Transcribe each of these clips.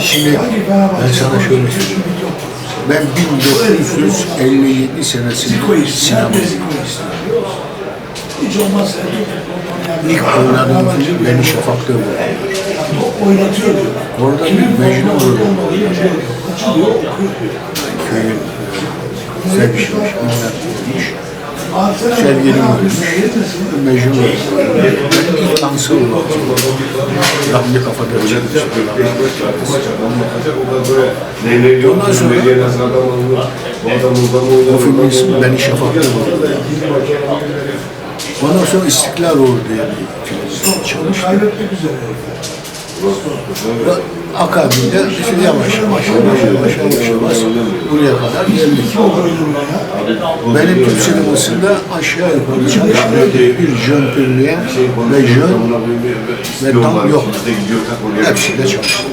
Şimdi ben sana şöyle söyleyeyim. Ben 1957 senesinde sinema Hiç olmazsa ilk oynadığım film Beni Şafak'ta bu. oynatıyor diyor. Orada bir Mecnun okuyor. köyün sevişmiş, neymiş. Artık Sevgilim ölmüş. Mecnun ilk dansı oldum. Rahmi kafada Ondan sonra Bu filmin ismi Beni Şafak'ta bu. Ondan sonra İstiklal Uğur diye bir film çalıştım. Akabinde işte yavaş yavaş yavaş yavaş yavaş yavaş buraya kadar geldik. Benim Türk sinemasında aşağı yukarı çalıştığım bir jön pürlüğe ve jön ve tam yok. Hepsinde çalıştım.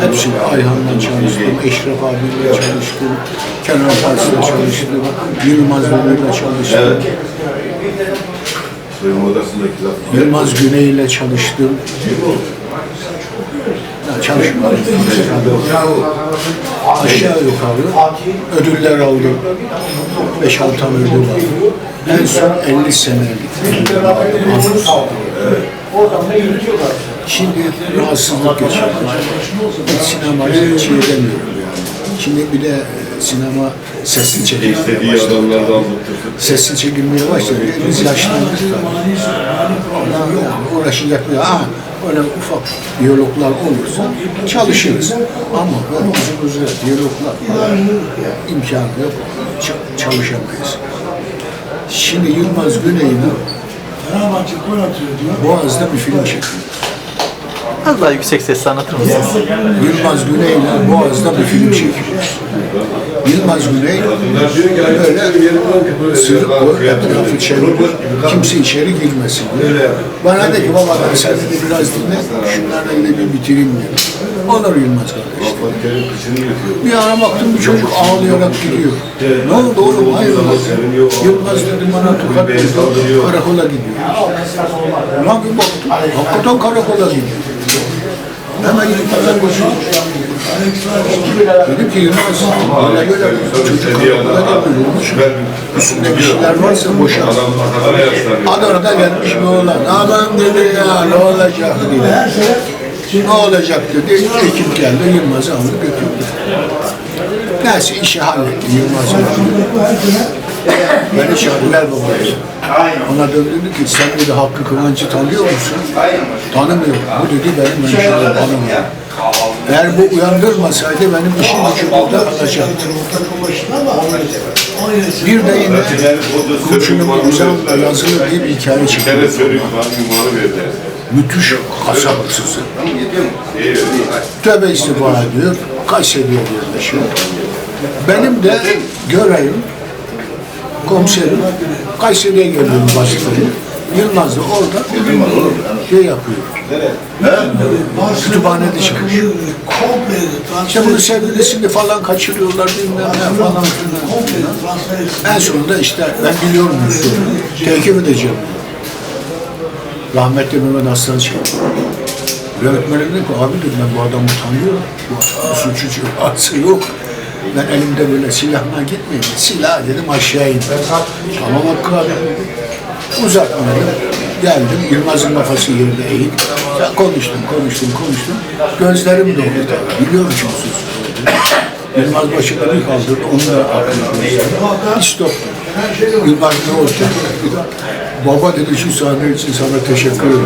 Hepsinde Ayhan'la çalıştım, Eşref abiyle çalıştım, Kenan Pars'la çalıştım, Yılmaz Ömür'le çalıştım. Yılmaz Güney'le çalıştım. Ya çalışmalarım. Aşağı yukarı ödüller aldım. 5-6 tane ödül aldım. En son 50 senelik. Şimdi rahatsızlık geçirdim. Hiç sinemayı hiç edemiyorum yani. Şimdi bir de e, sinema sesli çekilmeye başladı. da. Sesli çekilmeye başladı. Biz yaşlandık yok, uğraşacak bir ha, öyle ufak diyaloglar olursa çalışırız. Ama böyle uzun uzun diyaloglar falan imkanı yok. Ç- çalışamayız. Şimdi Yılmaz Güney'in. Boğaz'da bir film çekiyor. Az daha yüksek sesle anlatır mısınız? Yılmaz Güney'le Boğaz'da bir film çekiyoruz. Yılmaz Güney böyle sırık bu etrafı çevirir, kimse içeri girmesin. Bana dedi ki baba ben sen de biraz dinle, şunlarla da bir bitireyim dedi. Olur Yılmaz kardeş. Bir ara baktım bir çocuk ağlayarak gidiyor. Ne oldu oğlum hayırdır? Yılmaz dedi bana tokat karakola gidiyor. Lan bir baktım, hakikaten karakola gidiyor. Hemen gidip pazar koşuyor. Dedim ki Yılmaz, böyle böyle çocuk karakola gidiyor. Üstünde bir şeyler varsa. Adam. Adana'da gelmiş bir oğlan. Aman dedi ya ne olacak dedi. Ne olacak dedi. Ekip geldi Yılmaz'ı aldı götürdü. Neyse işi halletti Yılmaz'ı Beni çağırdılar babaya. Ona döndü dedi ki sen dedi Hakkı Kıvanç'ı tanıyor musun? Tanımıyorum. Bu dedi benim hemşehrim tanımıyor. Eğer bu uyandırmasaydı benim işim gücüm burada kalacaktı. Bir de yine Kurşun'un imzamla yazılı diye bir hikaye verdiler. Müthiş kasap hırsızı. Tövbe istifa ediyor. Kayseri'ye yerleşiyor. Benim de görevim, komiserim, Kayseri'ye geliyorum başkanım. Yılmaz da orada şey yapıyor. Kütüphanede. Komple İşte bunu sevgilisini falan kaçırıyorlar bilmem ne falan En sonunda işte ben biliyorum bunu. Tekip edeceğim. Rahmetli Mehmet Aslan çağırdı. Yönetmenim dedi ki abi dedim ben bu adamı tanıyorum. Bu suçu cevası yok. Ben elimde böyle silahla gitmeyeyim. Silah dedim aşağı indim. Tamam Hakkı abi. Uzatmadım. Geldim. Yılmaz'ın kafası yerinde eğik. Ya konuştum, konuştum, konuştum. Gözlerim doldu tabii. Biliyorum çünkü sus. Yılmaz başına bir kaldırdı. Onu da aklına gözlerim. Stop. Yılmaz ne oldu? Baba dedi şu sahne için sana teşekkür ederim.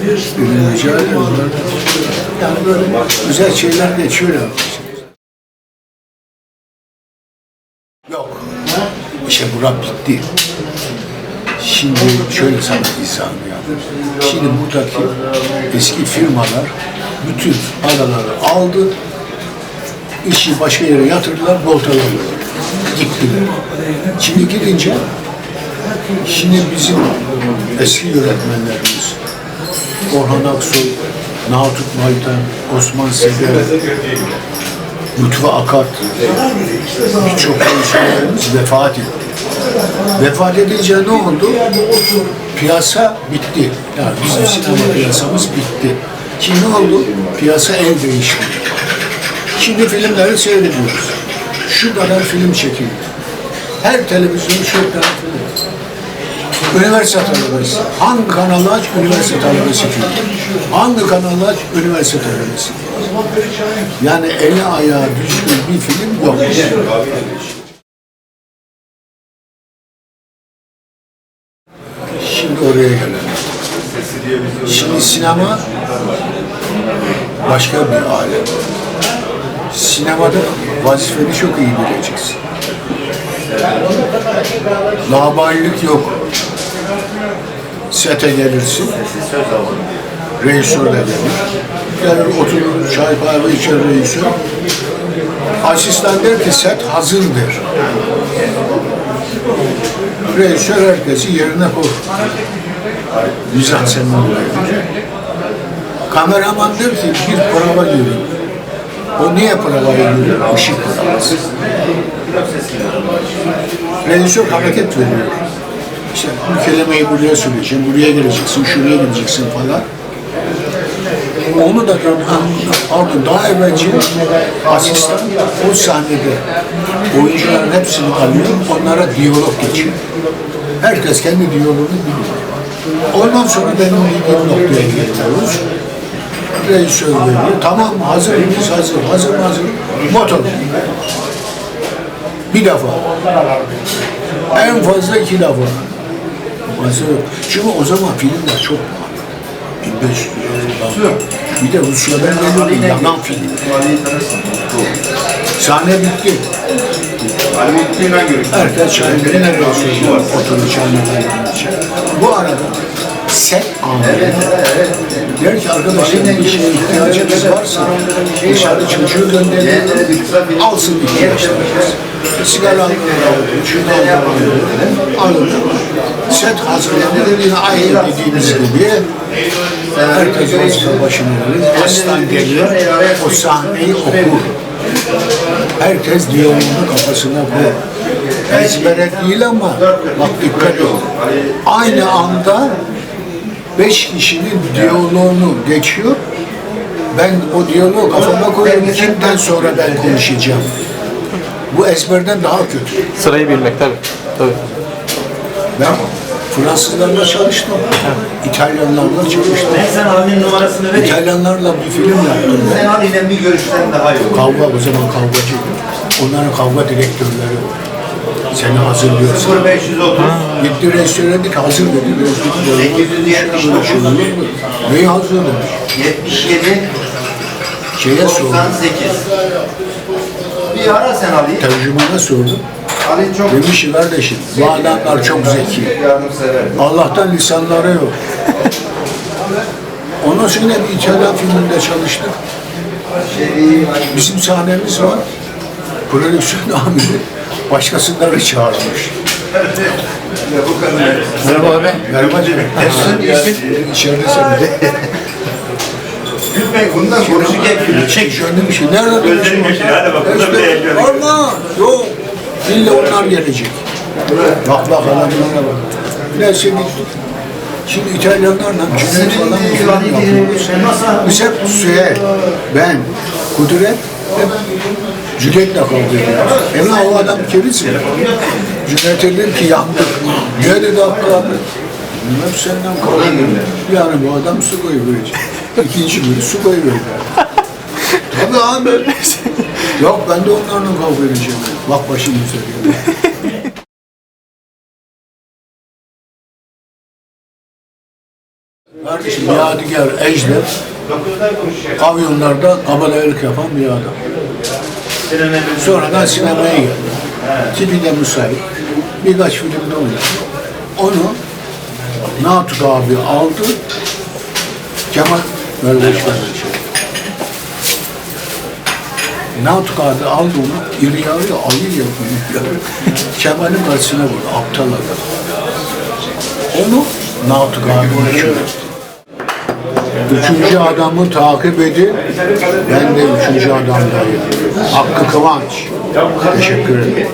Dedim rica ederim. Yani böyle güzel şeyler geçiyor İşte bura bitti. Şimdi şöyle sana izah yapayım. Şimdi buradaki eski firmalar bütün paraları aldı, işi başka yere yatırdılar, boltaladılar. Gittiler. Şimdi gidince, şimdi bizim eski yönetmenlerimiz, Orhan Aksoy, Natut Maytan, Osman Sezer, Lütfü Akart, birçok hemşehrilerimiz vefat etti. Vefat edince ne oldu? piyasa bitti. Yani bizim sinema piyasamız bitti. Şimdi ne oldu? Piyasa el değişti. Şimdi filmleri seyrediyoruz. Şu kadar film çekildi. Her televizyon şu kadar film. Üniversite talebesi. Hangi kanalı aç, üniversite talebesi filmi. Hangi kanalı aç, üniversite talebesi. Yani eli ayağı düzgün bir film yok. Şimdi oraya gelelim. Şimdi sinema başka bir alem. Sinemada vazifeni çok iyi bileceksin. Labaylık yok. Sete gelirsin. Reisör de gelir. Gelir oturur, çay kahve içer reisör. Asistan der ki set hazır der. Reisör herkesi yerine koy. Mizansen Kameraman der ki bir prova görün. O niye provayı görüyor? Işık provası. Reisör hareket veriyor. İşte bu kelimeyi buraya söyleyeceğim, buraya geleceksin, şuraya gideceksin falan. Onu da pardon daha evvelce asistan o sahnede oyuncuların hepsini alıyor, onlara diyalog geçiyor. Herkes kendi diyalogunu biliyor. Ondan sonra benim dediğim noktaya geliyoruz. Reisör veriyor. Tamam hazır mıyız? Hazır. Hazır hazır? Motor. Bir defa. En fazla iki defa. Hazır yok. Çünkü o zaman filmler çok pahalı. 1500 lira. Bir de Rusya'dan geliyor. Yanan film. Sahne bitti. Herkes çayını ne? Oturur çayını Bu arada set anında der ki arkadaşlar bir şeye ihtiyacınız varsa dışarı çocuğu gönderin alsın ihtiyaçlarınız. Sigara alın, şunu alın, alın. Set hazırlanır yine aynı dediğiniz gibi herkes vazife başına gelir. Aslan gelir, o sahneyi okur. Herkes diyaloğunu kafasına koyar. Ezbere değil ama bak dikkat et. Aynı anda beş kişinin diyaloğunu geçiyor. Ben o diyaloğu kafama koyuyorum. Kimden sonra ben konuşacağım? Bu ezberden daha kötü. Sırayı bilmek tabii. Tabii. Ben Fransızlarla çalıştım. İtalyanlarla çalıştım. Ben sana abinin numarasını vereyim. İtalyanlarla bir film yaptım ben. Sen abiyle bir görüşsen daha iyi olur. Kavga o zaman kavgacıydı. Onların kavga direktörleri var. Seni hazırlıyorsun. 0530 Gitti restoranda ki hazır dedi. Restoranda 879. Neyi hazır demiş. 77 Şeye sordum. 98. Bir ara sen Ali'yi. Tercümana sordum. Ali çok Demiş ki kardeşim bu adamlar çok zeki. Allah'tan lisanları yok. Ondan sonra bir İtalyan filminde çalıştık. Şey, Bizim sahnemiz var. Prodüksiyon amiri başkasından çağırmış. bu kadar. Merhaba abi. Merhaba canım. İçeride seni. Gülmeyin bundan konuşurken Çek şöyle bir şey. Nerede Gözlerini geçir, hadi bak, burada bir de elleri. Orman. Yok. İlla onlar gelecek. Bak bak adamlara bak. Neyse gittik. Şimdi İtalyanlarla Cüneyt falan bir film yapıyoruz. Biz hep Süheyl, ben, Kudret, hep Cüneyt'le kavga ediyoruz. Emrah o adam mi? Cüneyt dedim ki yandık. Niye dedi Hakkı abi? Bilmem senden kavga. Yani bu adam su koyuverecek. İkinci gün su koyuverecek. Tabii abi. Yok ben de onlarla kavga edeceğim. Bak başım üzerinde. Kardeşim Yadigar Ejder, pavyonlarda kabalayılık yapan bir adam. Sonradan sinemaya geldi. Tipi de müsait. Birkaç filmde oynadı. Onu Natuk abi aldı. Kemal Merveş kardeşim. Natuk abi aldı onu. İri yarı ayı yapıyor. Kemal'in karşısına vurdu. Aptal adam. Onu Natuk abi etti. Üçüncü adamı takip edin. Ben de üçüncü adamdayım. Hakkı Kıvanç. Teşekkür ederim.